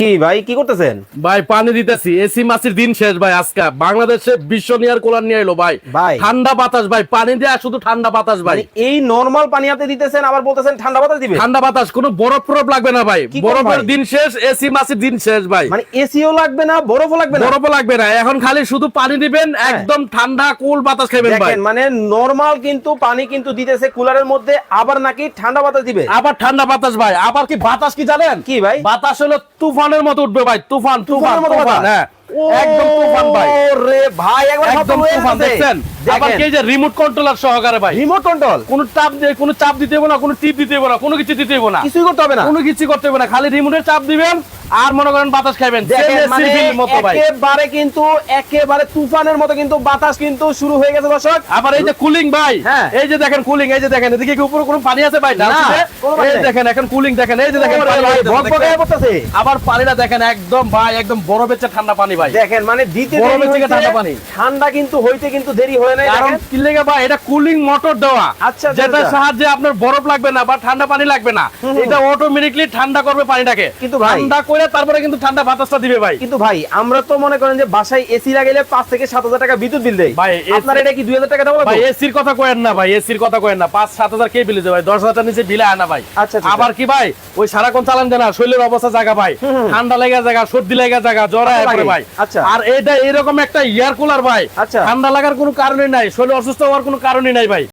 কি ভাই কি করতেছেন? ভাই পানি দিতেছি। এসি মাসের দিন শেষ ভাই আজকে। বাংলাদেশে বিশ্ব নিয়ার কোলার নিয়ে এলো ভাই। ভাই। ঠান্ডা বাতাস ভাই পানি দেয়া শুধু ঠান্ডা বাতাস ভাই। মানে এই নরমাল পানি আপনি দিতেছেন আবার বলতেছেন ঠান্ডা বাতাস দিবে ঠান্ডা বাতাস কোনো বরফ লাগবে না ভাই। বরফের দিন শেষ এসি মাসের দিন শেষ ভাই। মানে এসিও লাগবে না বরফও লাগবে না? বরফও লাগবে না। এখন খালি শুধু পানি দিবেন একদম ঠান্ডা কুল বাতাস খাবেন ভাই। মানে নরমাল কিন্তু পানি কিন্তু দিতেছে কুলারের মধ্যে আবার নাকি ঠান্ডা বাতাস দিবে? আবার ঠান্ডা বাতাস ভাই। আবার কি বাতাস কি জানেন? কি ভাই? বাতাস হলো তুফানের মতো উঠবে ভাই তুফান তুফান তুফান হ্যাঁ। একদম তুফান ভাই। ওরে ভাই একবার একদম তুফান দেখছেন? আবার কি যে রিমোট কন্ট্রোলার সহকারে ভাই? রিমোট কন্ট্রোল কোনো চাপ দিয়ে কোনো চাপ দিতে হবে না কোনো টিপ দিতে হবে না কোনো কিছু দিতে হবে না। কিছুই করতে হবে না। কোনো কিছু করতে হবে না খালি রিমোটের চাপ দিবেন আর মনে করেন বাতাস খাবেন Same মানে একেবারে কিন্তু একেবারে তুফানের মতো কিন্তু বাতাস কিন্তু শুরু হয়ে গেছে দর্শক। আবার এই যে কুলিং ভাই হ্যাঁ। এই যে দেখেন কুলিং এই যে দেখেন এদিকে কি উপরে কোনো পানি আছে ভাই? না, এই দেখেন এখন কুলিং দেখেন এই যে দেখেন। আবার পানিটা দেখেন একদম ভাই একদম বরফের চেয়ে ঠান্ডা পানি ভাই। দেখেন মানে দিতে থেকে হয়েছে, ঠান্ডা পানি। ঠান্ডা কিন্তু হইতে কিন্তু দেরি হয় নাই কারণ দেখেন। কি ভাই এটা কুলিং মোটর দেওয়া। আচ্ছা, যেটা আচ্ছা। সাহায্যে আপনার বরফ লাগবে না বা ঠান্ডা পানি লাগবে না। এটা অটোমেটিকলি ঠান্ডা করবে পানিটাকে। কিন্তু ঠান্ডা করে তারপরে কিন্তু ঠান্ডা বাতাসটা দিবে ভাই। কিন্তু ভাই আমরা তো মনে করেন যে বাসায় এসি লাগাইলে পাঁচ থেকে সাত হাজার টাকা বিদ্যুৎ বিল দেয়। ভাই, আপনার এটা কি দুই হাজার টাকা দেওয়া ভাই এসির কথা কয়েন না ভাই এসির কথা কয়েন না। পাঁচ সাত হাজার কে বিলে ভাই? দশ হাজার নিচে বিলে আনা ভাই। আচ্ছা, আচ্ছা, আবার কি ভাই? ওই সারাক্ষণ চালান জানা শরীরের অবস্থা জায়গা ভাই। ঠান্ডা লেগা জায়গা সর্দি লেগা জায়গা পড়ে ভাই। আচ্ছা। আর এটা এরকম একটা ইয়ার কুলার ভাই। আচ্ছা। ঠান্ডা লাগার কোনো কারণই নাই শরীর অসুস্থ হওয়ার কোনো কারণই নাই ভাই।